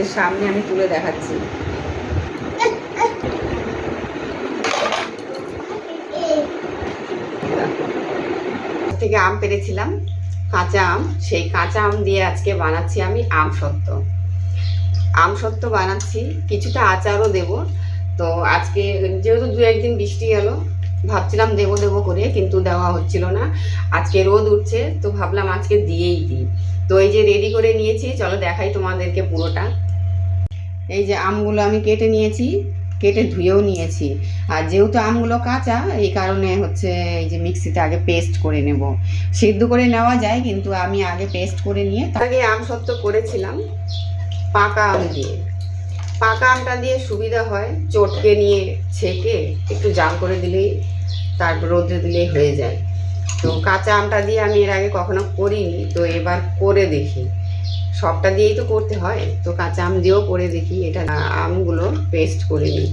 তোমাদের সামনে আমি তুলে দেখাচ্ছি। থেকে আম পেরেছিলাম, কাঁচা আম। সেই কাঁচা আম দিয়ে আজকে বানাচ্ছি আমি আম সত্ত্ব। আম সত্ত্ব বানাচ্ছি, কিছুটা আচারও দেব। তো আজকে যেহেতু দু একদিন বৃষ্টি এলো, ভাবছিলাম দেবো দেবো করে, কিন্তু দেওয়া হচ্ছিল না। আজকে রোদ উঠছে, তো ভাবলাম আজকে দিয়েই দিই। তো এই যে রেডি করে নিয়েছি, চলো দেখাই তোমাদেরকে পুরোটা। এই যে আমগুলো আমি কেটে নিয়েছি, কেটে ধুয়েও নিয়েছি। আর যেহেতু আমগুলো কাঁচা, এই কারণে হচ্ছে এই যে মিক্সিতে আগে পেস্ট করে নেব। সিদ্ধ করে নেওয়া যায়, কিন্তু আমি আগে পেস্ট করে নিয়ে আগে আম সত্ত্ব করেছিলাম, পাকা আম দিয়ে। পাকা আমটা দিয়ে সুবিধা হয় চটকে নিয়ে ছেঁকে, একটু জাল করে দিলেই তারপর রোদ্রে দিলেই হয়ে যায়। তো কাঁচা আমটা দিয়ে আমি এর আগে কখনো করিনি, তো এবার করে দেখি। সবটা দিয়েই তো করতে হয়। তো কাঁচা আম দিয়েও করে দেখি, এটা আমগুলো পেস্ট করে নিই।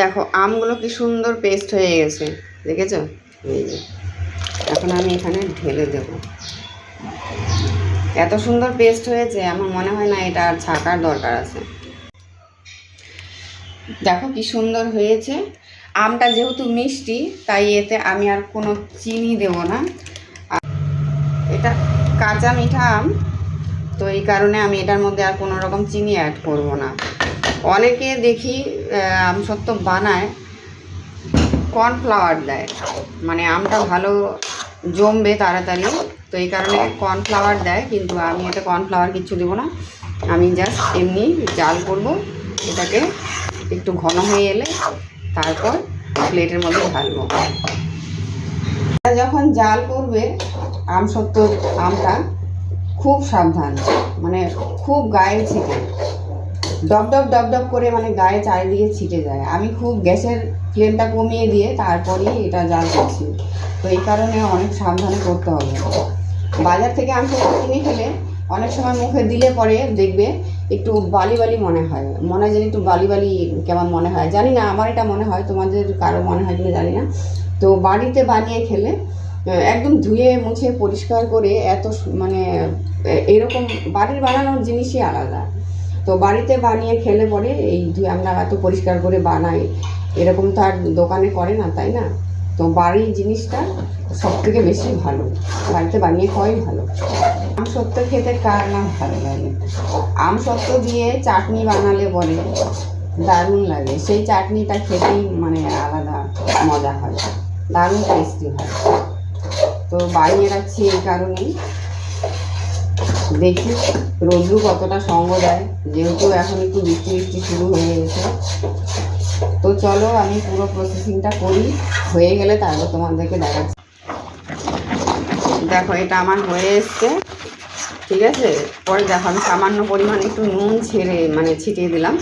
দেখো, আমগুলো কি সুন্দর পেস্ট হয়ে গেছে, দেখেছ? এই যে, এখন আমি এখানে ঢেলে দেব। এত সুন্দর পেস্ট হয়েছে, আমার মনে হয় না এটা আর ছাকার দরকার আছে। দেখো কি সুন্দর হয়েছে। আমটা যেহেতু মিষ্টি, তাই এতে আমি আর কোনো চিনি দেব না। এটা কাঁচা মিঠা আম, তো এই কারণে আমি এটার মধ্যে আর কোনো রকম চিনি অ্যাড করব না। অনেকে দেখি আম সত্ত্ব বানায় কর্নফ্লাওয়ার দেয়। মানে আমটা ভালো জমবে তাড়াতাড়ি, তো এই কারণে কর্নফ্লাওয়ার দেয়, কিন্তু আমি এটা কর্নফ্লাওয়ার কিচ্ছু দেবো না। আমি জাস্ট এমনি জাল করব, এটাকে একটু ঘন হয়ে এলে তারপর প্লেটের মধ্যে ঢালবো। যখন জাল করবে, আম সত্য, আমটা, খুব সাবধান। মানে খুব গায়ে ছিটে। ডব ডব ডব ডব করে মানে গায়ে চারিদিকে ছিটে যায়। আমি খুব গ্যাসের ফ্লেমটা কমিয়ে দিয়ে তারপরেই এটা জাল করছি। তো এই কারণে অনেক সাবধানে করতে হবে। বাজার থেকে আম সত্য কিনে খেলে অনেক সময় মুখে দিলে পরে দেখবে একটু বালি বালি মনে হয়। মনে হয় যেন একটু বালি বালি কেমন মনে হয়। জানি না, আমার এটা মনে হয়, তোমাদের কারও মনে হয় কিনা জানি না। তো বাড়িতে বানিয়ে খেলে একদম ধুয়ে মুছে পরিষ্কার করে এত মানে এরকম বাড়ির বানানোর জিনিসই আলাদা। তো বাড়িতে বানিয়ে খেলে পরে এই ধুয়ে আমরা এত পরিষ্কার করে বানাই। এরকম তো আর দোকানে করে না, তাই না? তো বাড়ির জিনিসটা সব থেকে বেশি ভালো। বাড়িতে বানিয়ে খাওয়াই ভালো। আম সত্ত্ব খেতে কার না ভালো লাগে? আম সত্ত্ব দিয়ে চাটনি বানালে বলে, দারুণ লাগে। সেই চাটনিটা খেতেই মানে আলাদা মজা হয়। দারুণ টেস্টি হয়। তো বানিয়ে রাখছি এই কারণেই। দেখি রোদ্রু কতটা সঙ্গ দেয়। যেহেতু এখন একটু বৃষ্টি বৃষ্টি শুরু হয়ে গেছে। তো চলো আমি পুরো প্রসেসিংটা করি। হয়ে গেলে তারপর তোমাদেরকে দেখাচ্ছি। দেখো, এটা আমার হয়ে এসছে। ঠিক আছে? পরে দেখো, আমি সামান্য পরিমাণ একটু নুন ছেড়ে মানে ছিটিয়ে দিলাম।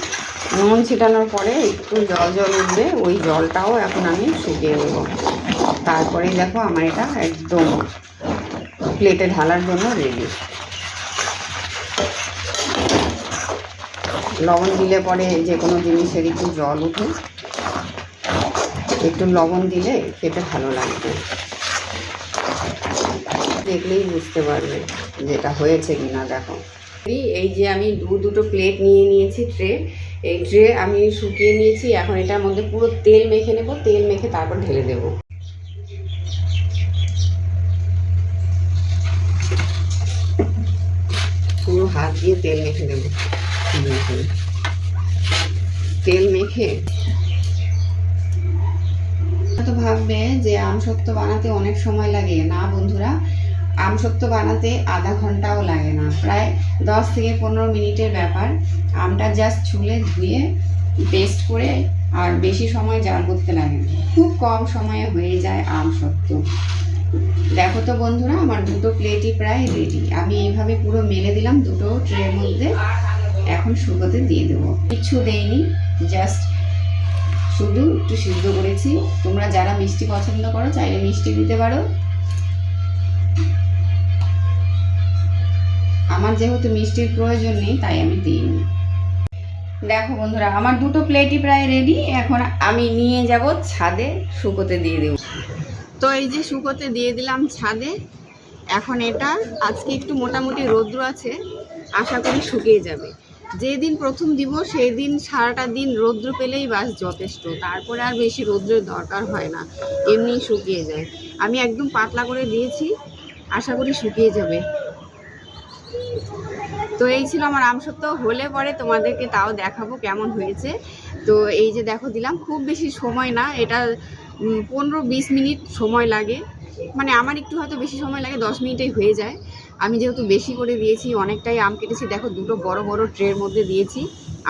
নুন ছিটানোর পরে একটু জল জল উঠবে, ওই জলটাও এখন আমি শুকিয়ে দেবো তারপরেই দেখো, আমার এটা একদম প্লেটে ঢালার জন্য রেডি লবণ দিলে পরে যে কোনো জিনিসের একটু জল উঠে একটু লবণ দিলে খেতে ভালো লাগবে। দেখলেই বুঝতে পারবে যেটা হয়েছে কি না দেখো। এই- যে আমি দু দুটো প্লেট নিয়ে নিয়েছি ট্রে এই ট্রে আমি শুকিয়ে নিয়েছি, এখন এটার মধ্যে পুরো তেল মেখে নেব, তেল মেখে তারপর ঢেলে দেবো। পুরো হাত দিয়ে তেল মেখে দেবো। তেল মেখে? তো ভাববে যে আমসত্ত্ব বানাতে অনেক সময় লাগে। না বন্ধুরা আমসত্ত্ব বানাতে আধা ঘন্টাও লাগে না। প্রায় দশ থেকে পনেরো মিনিটের ব্যাপার। আমটা জাস্ট ছুলে ধুয়ে পেস্ট করে আর বেশি সময় জাল করতে লাগে না। খুব কম সময়ে হয়ে যায় আমসত্ত্ব দেখো তো বন্ধুরা, আমার দুটো প্লেটই প্রায় রেডি আমি এইভাবে পুরো মেলে দিলাম দুটো ট্রের মধ্যে। এখন শুকোতে দিয়ে দেবো। কিচ্ছু দেইনি জাস্ট শুধু একটু সিদ্ধ করেছি। তোমরা যারা মিষ্টি পছন্দ করো, চাইলে মিষ্টি দিতে পারো। আমার যেহেতু মিষ্টির প্রয়োজন নেই, তাই আমি দিইনি। দেখো বন্ধুরা, আমার দুটো প্লেটই প্রায় রেডি এখন আমি নিয়ে যাব ছাদে শুকোতে দিয়ে দেবো। তো এই যে শুকোতে দিয়ে দিলাম ছাদে। এখন এটা, আজকে একটু মোটামুটি রৌদ্র আছে, আশা করি শুকিয়ে যাবে। যেদিন প্রথম দিব সেই দিন সারাটা দিন রৌদ্র পেলেই বাস যথেষ্ট। তারপরে আর বেশি রৌদ্রের দরকার হয় না এমনি শুকিয়ে যায়। আমি একদম পাতলা করে দিয়েছি, আশা করি শুকিয়ে যাবে। তো এই ছিল আমার আম আমসত্ত্ব হলে পরে তোমাদেরকে তাও দেখাবো কেমন হয়েছে। তো এই যে দেখো দিলাম, খুব বেশি সময় না, এটা পনেরো বিশ মিনিট সময় লাগে। মানে আমার একটু হয়তো বেশি সময় লাগে, দশ মিনিটেই হয়ে যায়। আমি যেহেতু বেশি করে দিয়েছি, অনেকটাই আম কেটেছি। দেখো, দুটো বড় বড় ট্রের মধ্যে দিয়েছি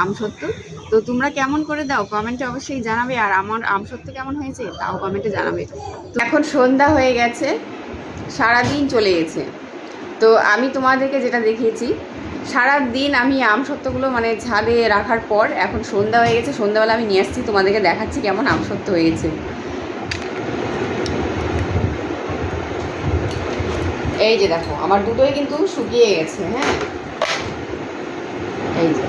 আমসত্ত্ব তো তোমরা কেমন করে দাও? কমেন্টে অবশ্যই জানাবে। আর আমার আমসত্ত্ব কেমন হয়েছে? তাও কমেন্টে জানাবে। তো এখন সন্ধ্যা হয়ে গেছে, সারাদিন চলে গেছে। তো আমি তোমাদেরকে যেটা দেখিয়েছি সারা দিন আমি আম সত্যগুলো মানে ছাদে রাখার পর এখন সন্ধ্যা হয়ে গেছে। সন্ধ্যাবেলা আমি নিয়ে আসছি, তোমাদেরকে দেখাচ্ছি কেমন আম সত্ত্ব হয়েছে। এই যে দেখো, আমার দুটোই কিন্তু শুকিয়ে গেছে হ্যাঁ? এই যে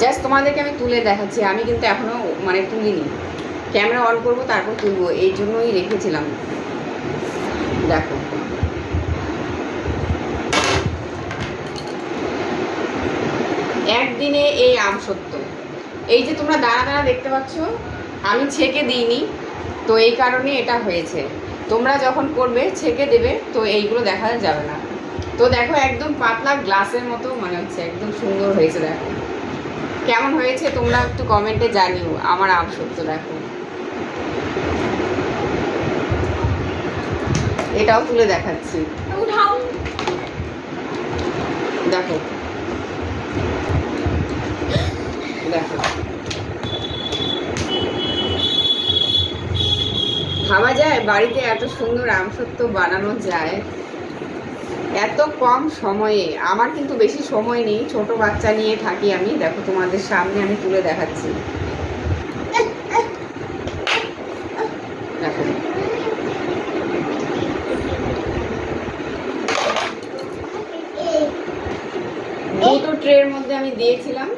জাস্ট তোমাদেরকে আমি তুলে দেখাচ্ছি, আমি কিন্তু এখনও মানে তুলিনি। ক্যামেরা অন করব, তারপর তুলবো, এই জন্যই রেখেছিলাম। দেখো। একদিনে এই আম সত্য। এই যে তোমরা দানা দানা দেখতে পাচ্ছ, আমি ছেঁকে দিইনি, তো এই কারণে এটা হয়েছে। তোমরা যখন করবে ছেঁকে দেবে তো এইগুলো দেখা যাবে না। তো দেখো একদম পাতলা গ্লাসের মতো মনে হচ্ছে একদম সুন্দর হয়েছে দেখো। কেমন হয়েছে তোমরা একটু কমেন্টে জানিও আমার আম সত্য দেখো। এটাও তুলে দেখাচ্ছি। দেখো দেখো ভাবা যায় বাড়িতে এত সুন্দর আমসত্ব বানানো যায়, এত কম সময়ে। আমার কিন্তু বেশি সময় নেই, ছোট বাচ্চা নিয়ে থাকি আমি। দেখো তোমাদের সামনে আমি তুলে দেখাচ্ছি। দেখো। দুটো ট্রের মধ্যে আমি দিয়েছিলাম।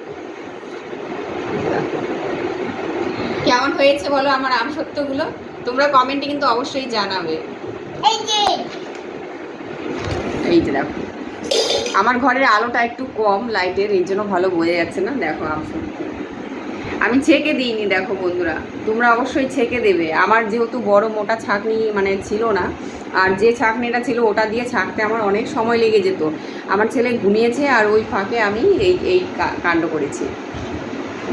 কেমন হয়েছে বলো আমার আমসত্ত্বগুলো তোমরা কমেন্টে কিন্তু অবশ্যই জানাবে। এই যে দেখো। আমার ঘরের আলোটা একটু কম লাইটের এই জন্য ভালো বোঝা যাচ্ছে না? দেখো আমসত্ত্ব আমি ছেঁকে দিইনি, দেখো বন্ধুরা। তোমরা অবশ্যই ছেঁকে দেবে। আমার যেহেতু বড় মোটা ছাঁকনি মানে ছিল না, আর যে ছাঁকনিটা ছিল ওটা দিয়ে ছাঁকতে আমার অনেক সময় লেগে যেত। আমার ছেলে ঘুমিয়েছে আর ওই ফাঁকে আমি এই এই কাণ্ড করেছি।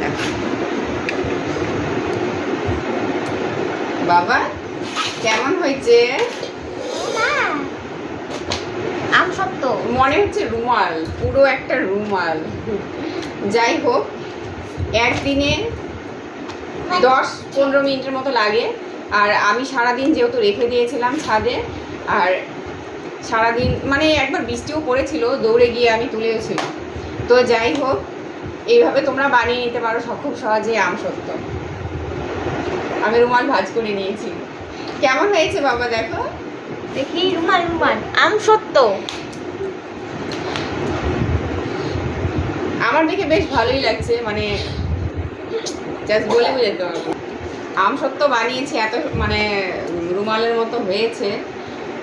দেখো। বাবা কেমন হয়েছে? আম সত্য মনে হচ্ছে রুমাল পুরো একটা রুমাল। যাই হোক একদিনে দশ পনেরো মিনিটের মতো লাগে। আর আমি সারাদিন যেহেতু রেখে দিয়েছিলাম ছাদে আর সারাদিন মানে একবার বৃষ্টিও পড়েছিল দৌড়ে গিয়ে আমি তুলেওছিলাম। তো যাই হোক এইভাবে তোমরা বানিয়ে নিতে পারো খুব সহজে আম সত্য আমি রুমাল ভাজ করে নিয়েছি। কেমন হয়েছে বাবা দেখো? দেখি রুমাল রুমাল। আম সত্য। আমার দেখে বেশ ভালোই লাগছে মানে জাস্ট বলে বুঝাতে পারব আম সত্য বানিয়েছি এত মানে রুমালের মতো হয়েছে।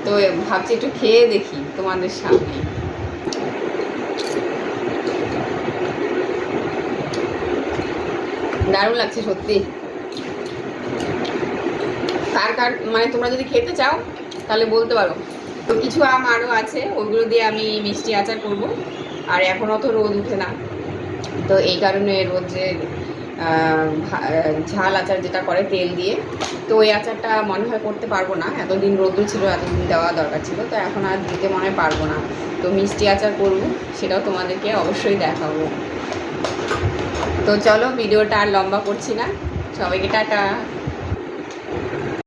তো ভাবছি একটু খেয়ে দেখি তোমাদের সামনে। দারুণ লাগছে সত্যি। কার কার মানে তোমরা যদি খেতে চাও তাহলে বলতে পারো। তো কিছু আম আরও আছে ওইগুলো দিয়ে আমি মিষ্টি আচার করব। আর এখনও তো রোদ উঠে না। তো এই কারণে ভা- আহ, ঝাল আচার যেটা করে তেল দিয়ে তো ওই আচারটা মনে হয় করতে পারব না। এতদিন রোদ্র ছিল এতদিন দেওয়া দরকার ছিল তো এখন আর দিতে মনে হয় পারব না। তো মিষ্টি আচার করব সেটাও তোমাদেরকে অবশ্যই দেখাবো। তো চলো ভিডিওটা আর লম্বা করছি না। সবাইকে টাটা।